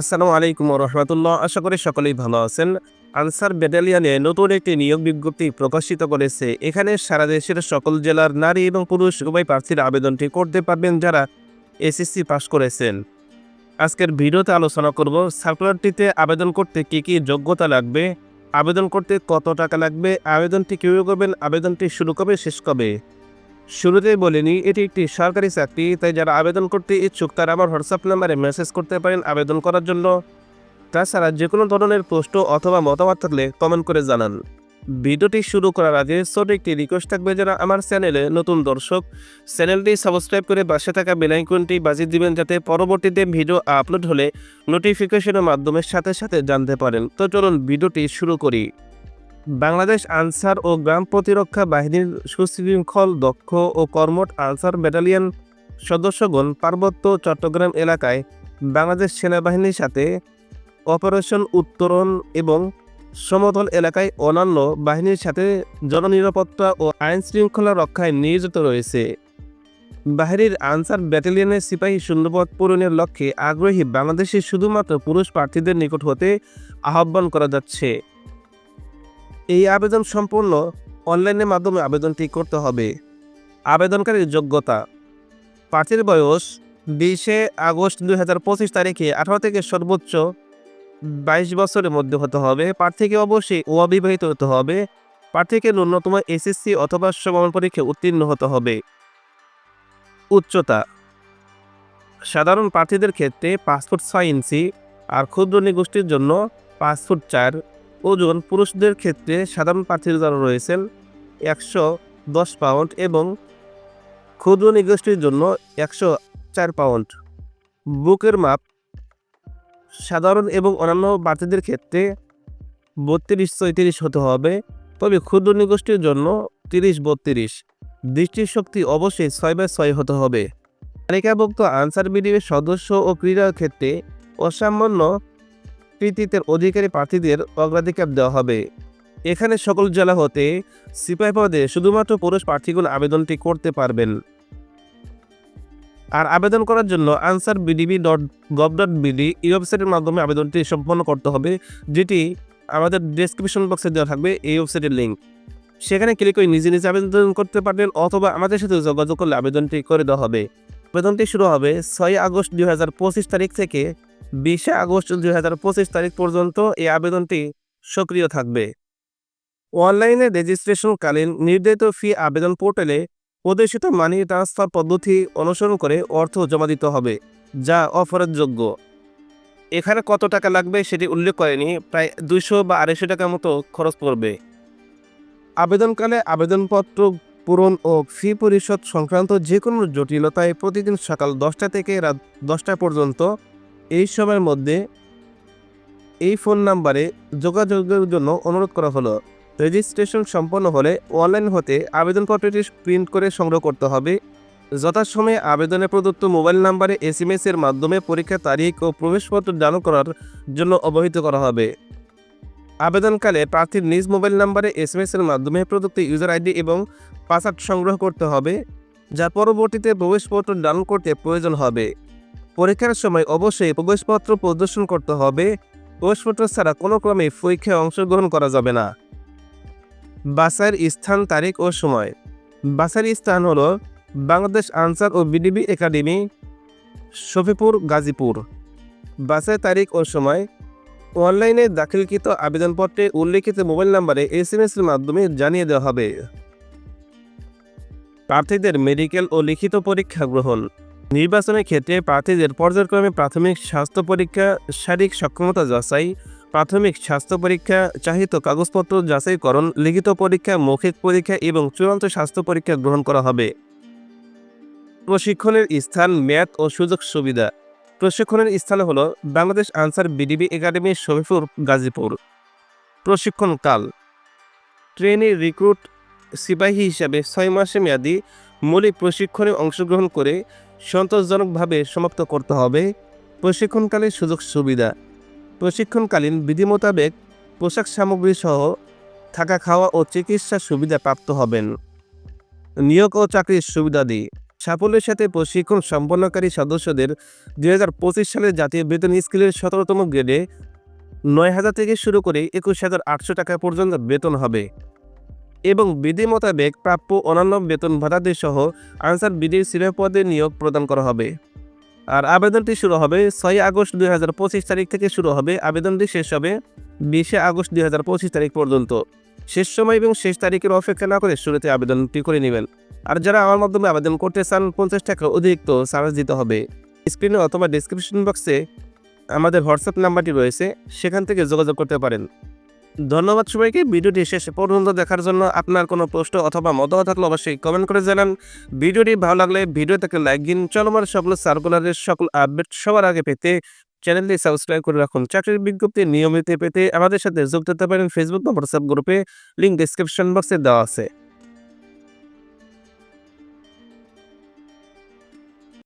আসসালামু আলাইকুম রহমতুল্লাহ। আশা করি সকলেই ভালো আছেন। আনসার ব্যাটালিয়নে নতুন একটি নিয়োগ বিজ্ঞপ্তি প্রকাশিত করেছে। এখানে সারা দেশের সকল জেলার নারী এবং পুরুষ উভয় প্রার্থীর আবেদনটি করতে পারবেন যারা এসএসসি পাশ করেছেন। আজকের ভিডিওতে আলোচনা করব সার্কুলারটিতে আবেদন করতে কী কী যোগ্যতা লাগবে, আবেদন করতে কত টাকা লাগবে, আবেদনটি কীভাবে করবেন, আবেদনটি শুরু কবে, শেষ কবে? শুরুতেই বলিনি, এটি একটি সরকারি চাকরি, তাই যারা আবেদন করতে ইচ্ছুক তারা আমার হোয়াটসঅ্যাপ নাম্বারে মেসেজ করতে পারেন আবেদন করার জন্য। তাছাড়া যে কোনো ধরনের প্রশ্ন অথবা মতামত থাকলে কমেন্ট করে জানান। ভিডিওটি শুরু করার আগে ছোট একটি রিকোয়েস্ট থাকবে যারা আমার চ্যানেলে নতুন দর্শক। চ্যানেলটি সাবস্ক্রাইব করে পাশে থাকা বেলাইকনটি বাজিয়ে দিবেন যাতে পরবর্তীতে ভিডিও আপলোড হলে নোটিফিকেশনের মাধ্যমে সাথে সাথে জানতে পারেন। তো চলুন ভিডিওটি শুরু করি। বাংলাদেশ আনসার ও গ্রাম প্রতিরক্ষা বাহিনীর সুশৃঙ্খল, দক্ষ ও কর্মট আনসার ব্যাটালিয়ন সদস্যগণ পার্বত্য চট্টগ্রাম এলাকায় বাংলাদেশ সেনাবাহিনীর সাথে অপারেশন উত্তরণ এবং সমতল এলাকায় অন্যান্য বাহিনীর সাথে জননিরাপত্তা ও আইন শৃঙ্খলা রক্ষায় নিয়োজিত রয়েছে। বাহিনীর আনসার ব্যাটালিয়নের সিপাহী শূন্যপদ পূরণের লক্ষ্যে আগ্রহী বাংলাদেশের শুধুমাত্র পুরুষ প্রার্থীদের নিকট হতে আহ্বান করা যাচ্ছে। এই আবেদন সম্পূর্ণ অনলাইনের মাধ্যমে আবেদনটি করতে হবে। আবেদনকারীর যোগ্যতা। প্রার্থীর বয়স, বিশে আগস্ট দুই হাজার পঁচিশ তারিখে আঠারো থেকে সর্বোচ্চ বাইশ বছরের মধ্যে হতে হবে। প্রার্থীকে অবশ্যই অবিবাহিত হতে হবে। প্রার্থীকে ন্যূনতম এসএসসি অথবা সমান পরীক্ষায় উত্তীর্ণ হতে হবে। উচ্চতা। সাধারণ প্রার্থীদের ক্ষেত্রে পাসপোর্ট ছয় ইঞ্চি আর ক্ষুদ্র নিগোষ্ঠীর জন্য পাসপোর্ট চার। ওজন পুরুষদের ক্ষেত্রে সাধারণ প্রার্থীর যারা রয়েছেন একশো দশ পাউন্ড এবং ক্ষুদ্র নিগোষ্ঠীর জন্য একশো চার পাউন্ড। বুকের মাপ সাধারণ এবং অন্যান্য প্রার্থীদের ক্ষেত্রে বত্রিশ ছয়ত্রিশ হতে হবে, তবে ক্ষুদ্র নিগোষ্ঠীর জন্য তিরিশ বত্রিশ। দৃষ্টিশক্তি অবশ্যই ছয় বাই ছয় হতে হবে। তালিকাভুক্ত আনসার বিডিবির সদস্য ও ক্রীড়ার ক্ষেত্রে অসামান্য কৃতিত্বের অধিকারী প্রার্থীদের অগ্রাধিকার দেওয়া হবে। এখানে সকল জেলা হতে সিপাহী পদে শুধুমাত্র পুরুষ প্রার্থীগুলো আবেদনটি করতে পারবেন। আর আবেদন করার জন্য Ansar VDP dot gov dot BD এই ওয়েবসাইটের মাধ্যমে আবেদনটি সম্পন্ন করতে হবে, যেটি আমাদের ডেসক্রিপশন বক্সে দেওয়া থাকবে এই ওয়েবসাইটের লিঙ্ক সেখানে ক্লিক করে নিজে নিজে আবেদন করতে পারবেন অথবা আমাদের সাথে যোগাযোগ করলে আবেদনটি করে দেওয়া হবে। আবেদনটি শুরু হবে ছয় আগস্ট দুই হাজার পঁচিশ তারিখ থেকে বিশে আগস্ট দুই হাজার পঁচিশ তারিখ পর্যন্ত এই আবেদনটি সক্রিয় থাকবে। অনলাইনে রেজিস্ট্রেশনকালীন নির্ধারিত ফি আবেদন পোর্টালে প্রদর্শিত মানি ট্রান্সফার পদ্ধতি অনুসরণ করে অর্থ জমা দিতে হবে, যা অফারের যোগ্য এখানে কত টাকা লাগবে সেটি উল্লেখ করেনি, প্রায় দুইশো বা আড়াইশো টাকার মতো খরচ পড়বে। আবেদনকালে আবেদনপত্র পূরণ ও ফি পরিশোধ সংক্রান্ত যে কোনো জটিলতায় প্রতিদিন সকাল দশটা থেকে রাত দশটা পর্যন্ত এই সময়ের মধ্যে এই ফোন নাম্বারে যোগাযোগের জন্য অনুরোধ করা হলো। রেজিস্ট্রেশন সম্পন্ন হলে অনলাইন হতে আবেদনপত্রটি প্রিন্ট করে সংগ্রহ করতে হবে। যথাসময়ে আবেদনে প্রদত্ত মোবাইল নাম্বারে এস এম এর মাধ্যমে পরীক্ষার তারিখ ও প্রবেশপত্র দান করার জন্য অবহিত করা হবে। আবেদনকালে প্রার্থীর নিজ মোবাইল নাম্বারে এস এম এর মাধ্যমে প্রদত্ত ইউজার আইডি এবং পাসওয়ার্ড সংগ্রহ করতে হবে, যা পরবর্তীতে প্রবেশপত্র দান করতে প্রয়োজন হবে। পরীক্ষার সময় অবশ্যই প্রবেশপত্র প্রদর্শন করতে হবে। প্রবেশপত্র ছাড়া কোনো ক্রমে পরীক্ষায় অংশগ্রহণ করা যাবে না। বাসার স্থান, তারিখ ও সময়। বাসার স্থান হলো বাংলাদেশ আনসার ও বিডিবি একাডেমি, শফিপুর, গাজীপুর। বাসের তারিখ ও সময়। অনলাইনে দাখিলকৃত আবেদনপত্রে উল্লেখিত মোবাইল নাম্বারে এস এম এর মাধ্যমে জানিয়ে দেওয়া হবে। প্রার্থীদের মেডিকেল ও লিখিত পরীক্ষা গ্রহণ। নির্বাচনের ক্ষেত্রে প্রার্থীদের পর্যায়ক্রমে প্রাথমিক স্বাস্থ্য পরীক্ষা, শারীরিক সক্ষমতা যাচাই, প্রাথমিক স্বাস্থ্য পরীক্ষা, চাহিত কাগজপত্র যাচাইকরণ, লিখিত পরীক্ষা, মৌখিক পরীক্ষা এবং চূড়ান্ত স্বাস্থ্য পরীক্ষা গ্রহণ করা হবে। প্রশিক্ষণের স্থান, ম্যাথ ও সুযোগ সুবিধা। প্রশিক্ষণের স্থান হল বাংলাদেশ আনসার বিডিবি একাডেমি শফিপুর গাজীপুর। প্রশিক্ষণ কাল। ট্রেনে রিক্রুট সিপাহী হিসাবে ছয় মাসে মেয়াদি মৌলিক প্রশিক্ষণে অংশগ্রহণ করে সন্তোষজনকভাবে সমাপ্ত করতে হবে। প্রশিক্ষণকালে সুযোগ সুবিধা। প্রশিক্ষণকালীন বিধি মোতাবেক পোশাক সামগ্রী সহ থাকা খাওয়া ও চিকিৎসা সুবিধা প্রাপ্ত হবেন। নিয়োগ ও চাকরির সুবিধাদি সাফল্যের সাথে প্রশিক্ষণ সম্পন্নকারী সদস্যদের দুই হাজার পঁচিশ সালে জাতীয় বেতন স্কেলের সতেরোতম গ্রেডে নয় হাজার থেকে শুরু করে একুশ হাজার আটশো টাকা পর্যন্ত বেতন হবে। এবং বিধি মোতাবেক প্রাপ্য অন্যান্য বেতন ভাতাদি সহ আনসার বিডির সিনিয়র পদে নিয়োগ প্রদান করা হবে। আর আবেদনটি শুরু হবে ছয় আগস্ট দুই হাজার পঁচিশ তারিখ থেকে শুরু হবে। আবেদনটি শেষ হবে বিশে আগস্ট দুই হাজার পঁচিশ তারিখ পর্যন্ত। শেষ সময় এবং শেষ তারিখের অপেক্ষা না করে শুরুতে আবেদনটি করে নেবেন। আর যারা আমার মাধ্যমে আবেদন করতে চান, পঞ্চাশ টাকা অতিরিক্ত চার্জ দিতে হবে। স্ক্রিনে অথবা ডিসক্রিপশন বক্সে আমাদের হোয়াটসঅ্যাপ নাম্বারটি রয়েছে, সেখান থেকে যোগাযোগ করতে পারেন। ধন্যবাদ সবাইকে। ভিডিওটি শেষ পর্যন্ত দেখার জন্য আপনার কোনো প্রশ্ন অথবা মতামত থাকলে অবশ্যই কমেন্ট করে জানান। ভিডিওটি ভালো লাগলে ভিডিওটাকে লাইক দিন। চলমান সকল সার্কুলারের সকল আপডেট সবার আগে পেতে চ্যানেলটি সাবস্ক্রাইব করে রাখুন। চাকরির বিজ্ঞপ্তি নিয়মিত পেতে আমাদের সাথে যোগ দিতে পারেন ফেসবুক বা হোয়াটসঅ্যাপ গ্রুপে লিঙ্ক ডিসক্রিপশন বক্সে দেওয়া আছে।